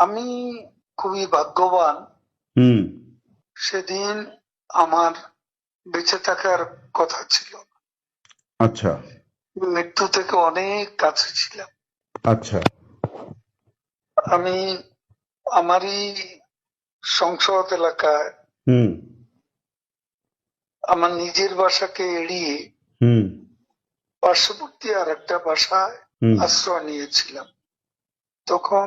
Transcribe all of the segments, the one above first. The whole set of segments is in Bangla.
আমি খুবই ভাগ্যবান। হুম। সেদিন আমার বেঁচে থাকার কথা ছিল। আচ্ছা। মৃত্যু থেকে অনেক কাছে ছিলাম। আচ্ছা। আমি আমারই সংসদ এলাকায় হুম। আমার নিজের বাসাকে এড়িয়ে হুম। পার্শ্ববর্তী আর একটা বাসায় আশ্রয় নিয়েছিলাম। তখন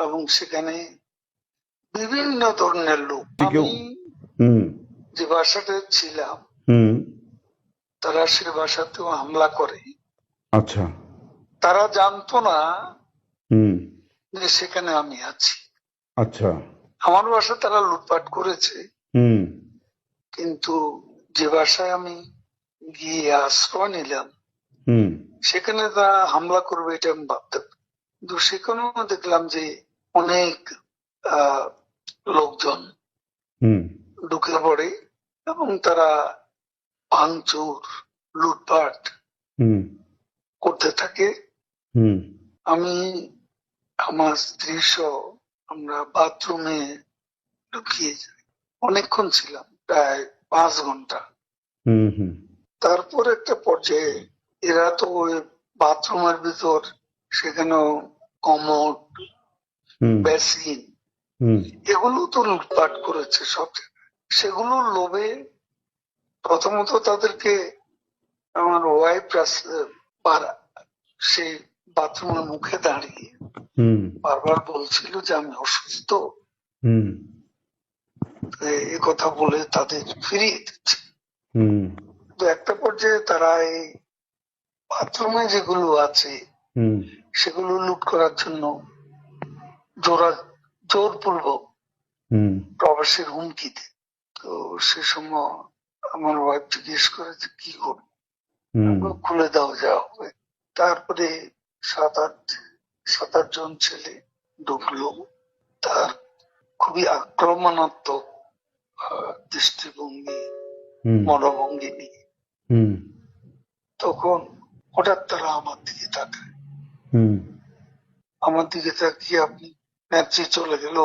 এবং সেখানে বিভিন্ন ধরনের লোক আমি যে বাসাতে ছিলাম তারা সে বাসাতেও হামলা করে। আচ্ছা। তারা জানতো না যে সেখানে আমি আছি। আচ্ছা। আমার বাসা তারা লুটপাট করেছে। হুম। কিন্তু যে বাসায় আমি গিয়ে আশ্রয় নিলাম হুম। সেখানে তারা হামলা করবে এটা আমি ভাবতাম। কিন্তু সেখানেও দেখলাম যে অনেক লোকজন ঢুকে পড়ে এবং তারা ভাঙচুর লুটপাট করতে থাকে। আমি আমার স্ত্রী সহ আমরা বাথরুমে ঢুকিয়ে যাই। অনেকক্ষণ ছিলাম প্রায় পাঁচ ঘণ্টা। হুম হুম। তারপর একটা পর্যায়ে এরা তো ওই বাথরুমের ভিতর সেখানেও কমোড বেসিন। এগুলো তো লুটপাট করেছে সব। সেগুলো লোভে প্রথমত তাদেরকে আমার ওয়াইফ সেই বাথরুমের মুখে দাঁড়িয়ে বারবার বলছিল যে আমি অসুস্থ। হুম। এ- কথা বলে তাদের ফিরিয়ে দিচ্ছে। হুম। তো একটা পর্যায়ে তারা এই বাথরুমে যেগুলো আছে হুম। সেগুলো লুট করার জন্য জোরা জোরপূর্বক প্রবাসের হুমকিতে। তো সে সময় আমার ওয়াইফ জিজ্ঞেস করে যে কি করব? খুলে দাও যা হবে। তারপরে সাত আট সাত আট জন ছেলে ঢুকলো। তার খুবই আক্রমণাত্মক দৃষ্টিভঙ্গি মনোভঙ্গি নিয়ে। তখন হঠাৎ তারা আমার দিকে তাকায়। আমার দিকে তাকিয়ে আপনি নেত্রী চলে গেল।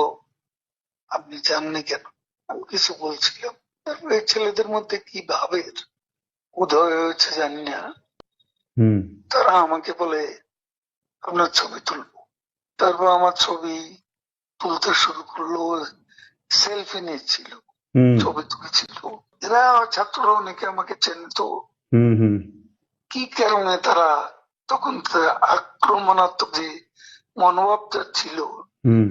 আপনি জাননি কেন? আমি কিছু বলছিলাম। তারপরে ছেলেদের মধ্যে কি ভাবের? উদয় হয়েছে জানি না। তারা আমাকে বলে আপনার ছবি তুলবো। তারপর আমার ছবি তুলতে শুরু করল সেলফি নিয়েছিল ছবি তুলেছিল। এরা ছাত্ররা অনেকে আমাকে চেনতো। হুম হুম। কি কারণে তারা তখন আক্রমণাত্মক যে মনোভাবটা ছিল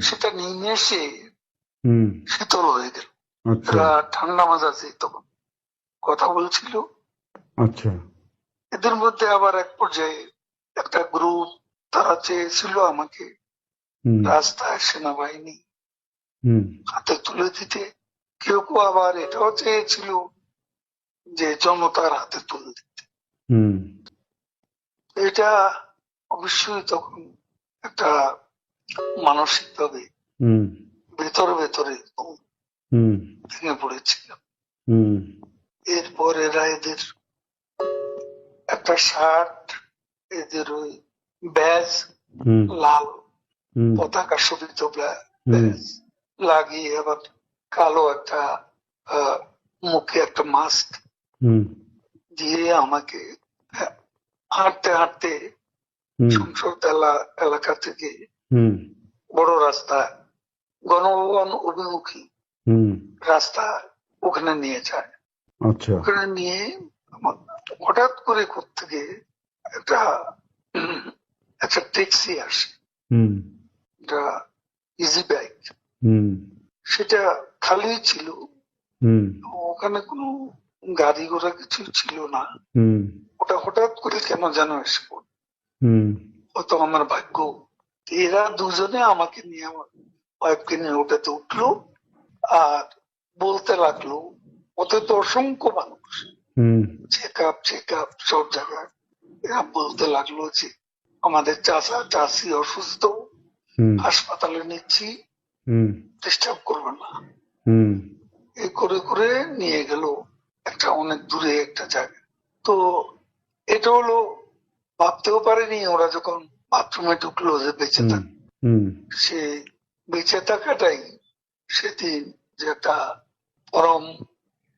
সেটা নিমেষে শীতল হয়ে গেল। আচ্ছা। ঠান্ডা মাজাজে তখন। কথা বলছিল। আচ্ছা। এদের মধ্যে আবার এক পর্যায়ে একটা গ্রুপ তারা চেয়েছিল আমাকে রাস্তায় সেনাবাহিনী হুম। হাতে তুলে দিতে। কেউ কেউ আবার এটাও চেয়েছিল যে জনতার হাতে তুলে দিতে। হুম। এটা অবশ্যই তখন একটা মানসিক ভাবে ভেতরে ভেতরে ভেঙে পড়েছিলাম। এরপর এরা এদের একটা শার্ট এদের ওই ব্যাজ লাল পতাকা শোভিত ব্যাজ লাগিয়ে আবার কালো একটা মুখে একটা মাস্ক দিয়ে আমাকে হ্যাঁ, হাঁটতে হাঁটতে সংসদ এলাকা থেকে বড় রাস্তা গণভবন অভিমুখী রাস্তা ওখানে নিয়ে যায়। আচ্ছা। ওখানে নিয়ে হঠাৎ করে থেকে একটা একটা ট্যাক্সি আসে। একটা ইজি বাইক হুম। সেটা খালি ছিল। হুম। ওখানে কোনো গাড়ি ঘোড়া কিছু ছিল না। ওটা হঠাৎ করে কেন যেন এসে পড়ল? হুম। হয়তো আমার ভাগ্য। এরা দুজনে আমাকে নিয়ে আমার ওয়াইফকে নিয়ে ওটাতে উঠল আর বলতে লাগল ওতে তো অসংখ্য মানুষ। চেক আপ চেক আপ সব জায়গায়। এরা বলতে লাগল যে আমাদের চাষা চাষি অসুস্থ। হাসপাতালে নিচ্ছি। হুম। ডিস্টার্ব করবে না। হুম। এই করে করে নিয়ে গেল একটা অনেক দূরে একটা জায়গা তো এটা হলো ভাবতেও পারেনি ওরা যখন বাথরুমে ঢুকলো যে বেঁচে থাক সে বেঁচে থাকাটাই সেদিন যে একটা পরম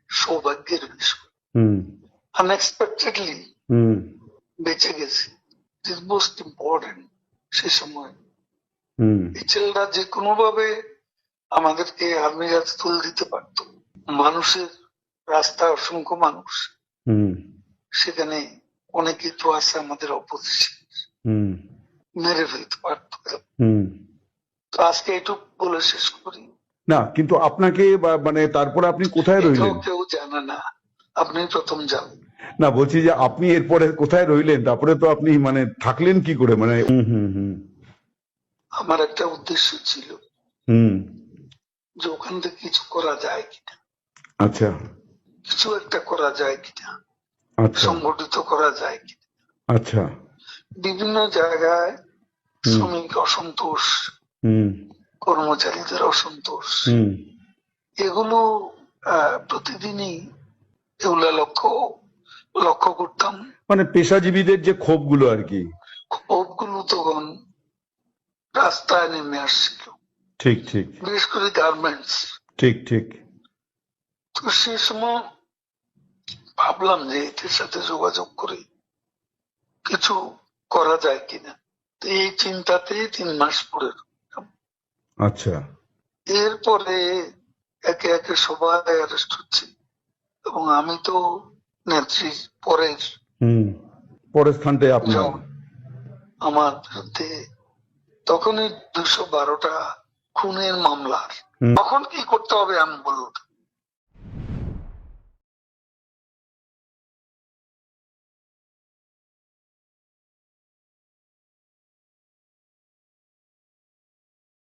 সৌভাগ্যের বিষয়। আনএক্সপেক্টেডলি বেঁচে গেছে। ইট মোস্ট ইম্পর্টেন্ট সে সময়। হুম। এই ছেলেরা যে কোনো ভাবে আমাদেরকে আর্মি হাতে তুলে দিতে পারতো। মানুষের রাস্তা অসংখ্য মানুষ। হুম। সেখানে অনেকে তো আছে আমাদের অপোজিশন। মেরে ফেলতে পারতো তো আজকে এটুকু বলে শেষ করি। না কিন্তু আপনাকে মানে তারপরে আপনি কোথায় রইলেন? কেউ জানে না। আপনি প্রথম যান না বলছি যে আপনি এরপরে কোথায় রইলেন? তারপরে তো আপনি মানে থাকলেন কি করে? মানে আমার একটা উদ্দেশ্য ছিল হুম। যে ওখান থেকে কিছু করা যায় কিনা। আচ্ছা। কিছু একটা করা যায় কিনা। সংগঠিত করা যায় কিনা। আচ্ছা। বিভিন্ন জায়গায় শ্রমিক অসন্তোষ কর্মচারীদের অসন্তোষ এগুলো প্রতিদিনই এগুলা লক্ষ্য লক্ষ্য করতাম। মানে পেশাজীবীদের যে ক্ষোভগুলো আর কি। ক্ষোভগুলো তখন রাস্তায় নেমে আসছিল। ঠিক ঠিক। বিশেষ করে গার্মেন্টস ঠিক ঠিক। তো সে সময় ভাবলাম যে এদের সাথে যোগাযোগ করে কিছু করা যায় কিনা। তো এই চিন্তাতে তিন মাস পরে আচ্ছা। এরপরে একে একে সবাই অ্যারেস্ট হচ্ছে এবং আমি তো নেত্রী পরের হুম পরের স্থানটাই আপনার। আমার বিরুদ্ধে তখনই দুশো বারোটা খুনের মামলার। তখন কি করতে হবে আমি বলব